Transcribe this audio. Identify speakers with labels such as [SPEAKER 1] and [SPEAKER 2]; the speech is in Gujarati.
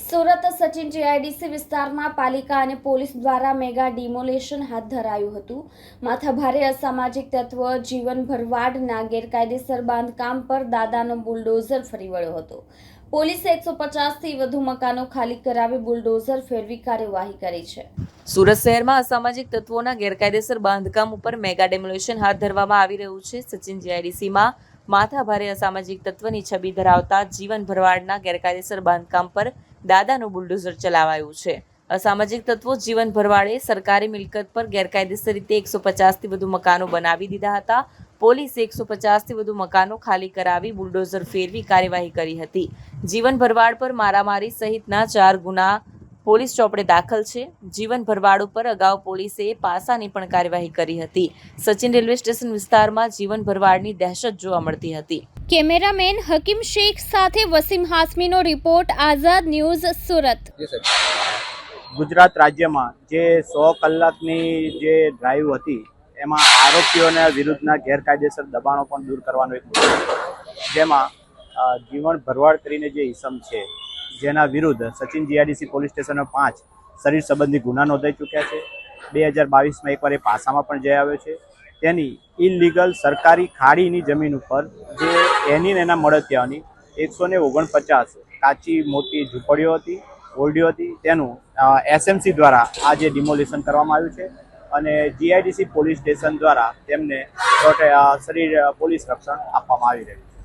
[SPEAKER 1] સુરત સચિન જીઆઈડીસી વિસ્તારમાં પાલિકા અને પોલીસ દ્વારા મેગા ડિમોલેશન હાથ ધરાયું હતું. માથાભારે અસામાજિક તત્વ જીવન ભરવાડના ગેરકાયદેસર બાંધકામ પર દાદાનો બુલડોઝર ફરી વળ્યો હતો. પોલીસે એકસો પચાસથી વધુ મકાનો ખાલી કરાવી બુલડોઝર ફેરવી કાર્યવાહી કરી છે.
[SPEAKER 2] સુરત શહેરમાં અસામાજિક તત્વોના ગેરકાયદેસર બાંધકામ ઉપર મેગા ડેમોલેશન હાથ ધરવામાં આવી રહ્યું છે. સચિન જીઆઈડીસીમાં માથાભારે અસામાજિક તત્વની છબી ધરાવતા જીવન ભરવાડના ગેરકાયદેસર બાંધકામ પર દાદાનું બુલડોઝર ચલાવાયું છે. અસામાજિક તત્વો જીવન ભરવાડે સરકારી મિલકત પર ગેરકાયદેસર રીતે એકસો પચાસથી વધુ મકાનો બનાવી દીધા હતા. પોલીસે એકસો પચાસથી વધુ મકાનો ખાલી કરાવી બુલડોઝર ફેરવી કાર્યવાહી કરી હતી. જીવન ભરવાડ પર મારામારી સહિતના ચાર ગુના પોલીસ ચોપડે દાખલ છે. જીવન ભરવાડ ઉપર અગાઉ પોલીસે પાસાની પણ કાર્યવાહી કરી હતી. સચિન રેલવે સ્ટેશન વિસ્તારમાં જીવન ભરવાડની દહેશત જોવા મળતી હતી.
[SPEAKER 1] કેમેરામેન હકીમ શેખ સાથે વસીમ હાસમીનો રિપોર્ટ આઝાદ ન્યૂઝ સુરત.
[SPEAKER 3] ગુજરાત રાજ્યમાં જે સો કલાકની જે ડ્રાઈવ હતી એમાં આરોપીઓના વિરુદ્ધના ગેરકાયદેસર દબાણો પણ દૂર કરવાનો એક જેમાં જીવન ભરવાડ કરીને જે ઈસમ છે જેના વિરુદ્ધ સચિન જીઆઈડીસી પોલીસ સ્ટેશનો પાંચ શરીર સંબંધી ગુના નોંધાઈ ચૂક્યા છે. બે હજાર બાવીસમાં એકવાર એ પાસામાં પણ જઈ આવ્યો છે. તેની ઇલીગલ સરકારી ખાડીની જમીન ઉપર જે એની ને એના મળતિયાઓની એકસો ને ઓગણપચાસ કાચી મોટી ઝૂંપડીઓ હતી, ઓરડીઓ હતી, તેનું એસએમસી દ્વારા આ જે ડિમોલિશન કરવામાં આવ્યું છે અને જીઆઈડીસી પોલીસ સ્ટેશન દ્વારા તેમને શરીર પોલીસ રક્ષણ આપવામાં આવી રહ્યું છે.